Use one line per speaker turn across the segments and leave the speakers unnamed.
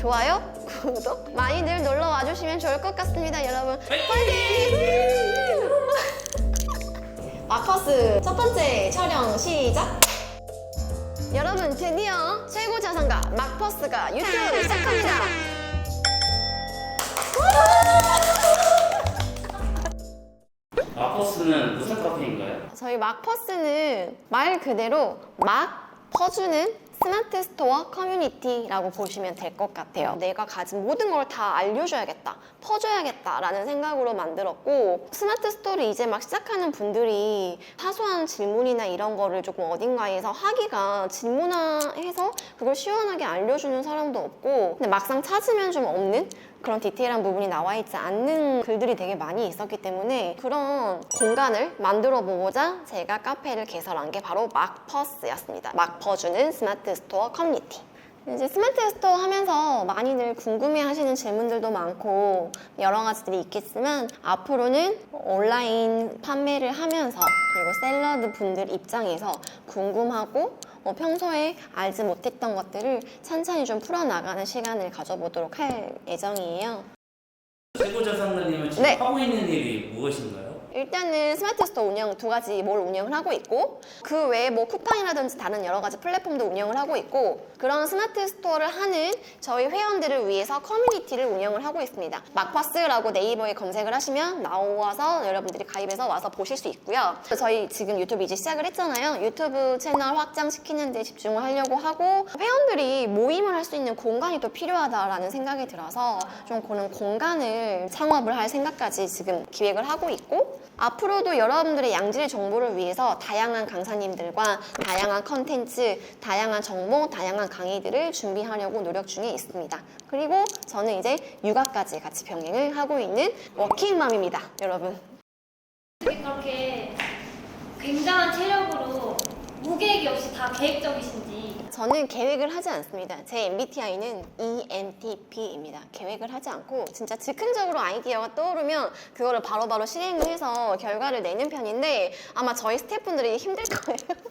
좋아요, 구독 많이들 놀러 와주시면 좋을 것 같습니다, 여러분. 파이팅! 마커스 첫 번째 촬영 시작! 여러분 드디어 최고 자산가 막퍼스가 유튜브 시작합니다.
마커스는 무슨 카페인가요?
저희 막퍼스는 말 그대로 막 퍼주는 스마트 스토어 커뮤니티라고 보시면 될 것 같아요. 내가 가진 모든 걸 다 알려줘야겠다, 퍼줘야겠다라는 생각으로 만들었고 스마트 스토어를 이제 막 시작하는 분들이 사소한 질문이나 이런 거를 조금 어딘가에서 하기가 질문해서 그걸 시원하게 알려주는 사람도 없고 근데 막상 찾으면 좀 없는 그런 디테일한 부분이 나와 있지 않는 글들이 되게 많이 있었기 때문에 그런 공간을 만들어 보고자 제가 카페를 개설한 게 바로 막퍼스였습니다. 막퍼주는 스마트 스토어 커뮤니티. 이제 스마트 스토어 하면서 많이들 궁금해 하시는 질문들도 많고 여러 가지들이 있겠지만 앞으로는 온라인 판매를 하면서 그리고 샐러드 분들 입장에서 궁금하고 어, 평소에 알지 못했던 것들을 찬찬히 좀 풀어나가는 시간을 가져보도록 할 예정이에요.
최고 자산가님은 지금
네.
하고 있는 일이 무엇인가요?
일단은 스마트 스토어 운영 두 가지 뭘 운영을 하고 있고 그 외에 뭐 쿠팡이라든지 다른 여러 가지 플랫폼도 운영을 하고 있고 그런 스마트 스토어를 하는 저희 회원들을 위해서 커뮤니티를 운영을 하고 있습니다. 막파스라고 네이버에 검색을 하시면 나와서 여러분들이 가입해서 와서 보실 수 있고요. 저희 지금 유튜브 이제 시작을 했잖아요. 유튜브 채널 확장시키는 데 집중을 하려고 하고 회원들이 모임을 할 수 있는 공간이 또 필요하다라는 생각이 들어서 좀 그런 공간을 창업을 할 생각까지 지금 기획을 하고 있고 앞으로도 여러분들의 양질 정보를 위해서 다양한 강사님들과 다양한 컨텐츠, 다양한 정보, 다양한 강의들을 준비하려고 노력 중에 있습니다. 그리고 저는 이제 육아까지 같이 병행을 하고 있는 워킹맘입니다, 여러분.
그렇게 굉장한 체력으로 무계획이 없이 다 계획적이신지
저는 계획을 하지 않습니다. 제 MBTI는 ENTP입니다. 계획을 하지 않고 진짜 즉흥적으로 아이디어가 떠오르면 그거를 바로바로 실행을 해서 결과를 내는 편인데 아마 저희 스태프분들이 힘들 거예요.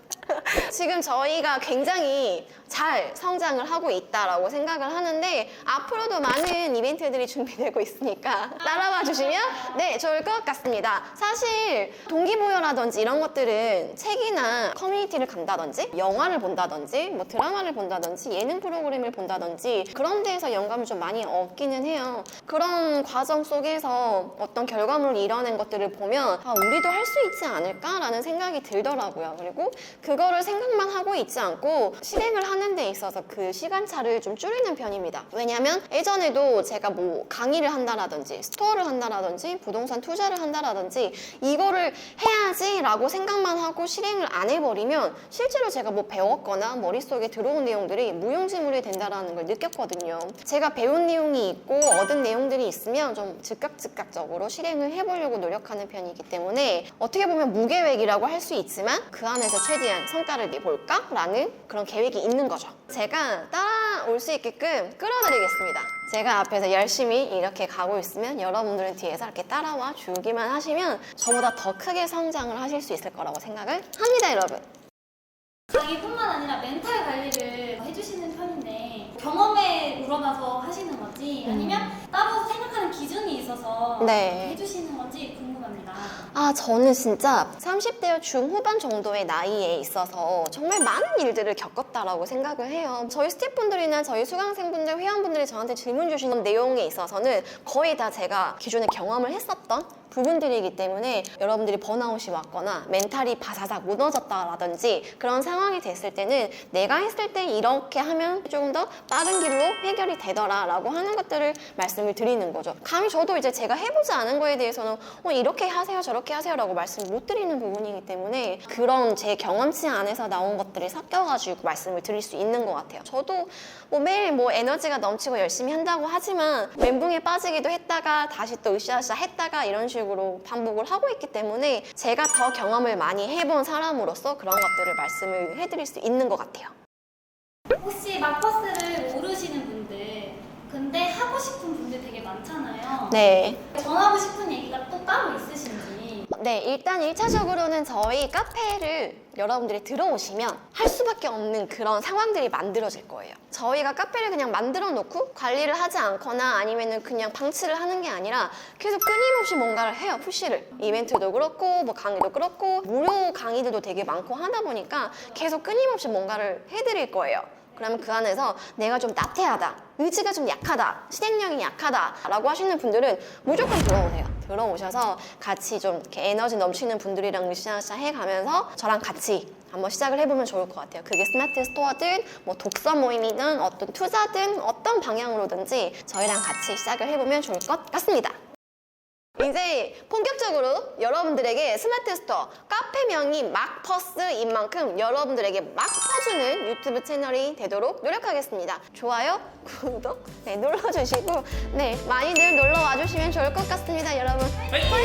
지금 저희가 굉장히 잘 성장을 하고 있다라고 생각을 하는데 앞으로도 많은 이벤트들이 준비되고 있으니까 따라와 주시면 네 좋을 것 같습니다. 사실 동기부여라든지 이런 것들은 책이나 커뮤니티를 간다든지 영화를 본다든지 뭐 드라마를 본다든지 예능 프로그램을 본다든지 그런 데에서 영감을 좀 많이 얻기는 해요. 그런 과정 속에서 어떤 결과물을 이뤄낸 것들을 보면 아 우리도 할 수 있지 않을까라는 생각이 들더라고요. 그리고 그거를 생각만 하고 있지 않고 실행을 하는 데 있어서 그 시간차를 좀 줄이는 편입니다. 왜냐면 예전에도 제가 뭐 강의를 한다라든지 스토어를 한다라든지 부동산 투자를 한다라든지 이거를 해야지라고 생각만 하고 실행을 안 해버리면 실제로 제가 뭐 배웠거나 머릿속에 들어온 내용들이 무용지물이 된다라는 걸 느꼈거든요. 제가 배운 내용이 있고 얻은 내용들이 있으면 좀 즉각즉각적으로 실행을 해보려고 노력하는 편이기 때문에 어떻게 보면 무계획이라고 할 수 있지만 그 안에서 최대한 성과 를 내볼까 라는 그런 계획이 있는 거죠. 제가 따라올 수 있게끔 끌어드리겠습니다. 제가 앞에서 열심히 이렇게 가고 있으면 여러분들은 뒤에서 이렇게 따라와 주기만 하시면 저보다 더 크게 성장을 하실 수 있을 거라고 생각을 합니다, 여러분.
강의뿐만 아니라 멘탈 관리를 해주시는 편인데 경험에 우러나서 하시는 건지 아니면 따로 생각하는 기준이 있어서
네.
해주시는 건지 궁금합니다.
아, 저는 진짜 30대 중후반 정도의 나이에 있어서 정말 많은 일들을 겪었다라고 생각을 해요. 저희 스태프분들이나 저희 수강생분들, 회원분들이 저한테 질문 주시는 내용에 있어서는 거의 다 제가 기존에 경험을 했었던 부분들이기 때문에 여러분들이 번아웃이 왔거나 멘탈이 바사삭 무너졌다라든지 그런 상황이 됐을 때는 내가 했을 때 이렇게 하면 조금 더 빠른 길로 해결이 되더라라고 하는 것들을 말씀 을 드리는 거죠. 감히 저도 이제 제가 해보지 않은 거에 대해서는 어, 이렇게 하세요 저렇게 하세요라고 말씀을 못 드리는 부분이기 때문에 그런 제 경험치 안에서 나온 것들이 섞여가지고 말씀을 드릴 수 있는 것 같아요. 저도 뭐 매일 뭐 에너지가 넘치고 열심히 한다고 하지만 멘붕에 빠지기도 했다가 다시 또 으쌰으쌰 했다가 이런 식으로 반복을 하고 있기 때문에 제가 더 경험을 많이 해본 사람으로서 그런 것들을 말씀을 해드릴 수 있는 것 같아요.
혹시 막버스를 모르시는 분들 근데 하고 싶은 분들 되게 많잖아요.
네.
전하고 싶은 얘기가 또 따로 있으신지
네, 일단 1차적으로는 저희 카페를 여러분들이 들어오시면 할 수밖에 없는 그런 상황들이 만들어질 거예요. 저희가 카페를 그냥 만들어 놓고 관리를 하지 않거나 아니면은 그냥 방치를 하는 게 아니라 계속 끊임없이 뭔가를 해요, 푸시를. 이벤트도 그렇고, 뭐 강의도 그렇고, 무료 강의들도 되게 많고 하다 보니까 계속 끊임없이 뭔가를 해드릴 거예요. 그러면 그 안에서 내가 좀 나태하다, 의지가 좀 약하다, 실행력이 약하다 라고 하시는 분들은 무조건 들어오세요. 들어오셔서 같이 좀 이렇게 에너지 넘치는 분들이랑 으쌰으쌰 해가면서 저랑 같이 한번 시작을 해보면 좋을 것 같아요. 그게 스마트 스토어든 뭐 독서 모임이든 어떤 투자든 어떤 방향으로든지 저희랑 같이 시작을 해보면 좋을 것 같습니다. 이제 본격적으로 여러분들에게 스마트 스토어 카페명이 막퍼스인 만큼 여러분들에게 막 퍼주는 유튜브 채널이 되도록 노력하겠습니다. 좋아요, 구독 네, 눌러주시고 네 많이들 놀러 와주시면 좋을 것 같습니다, 여러분. 파이팅!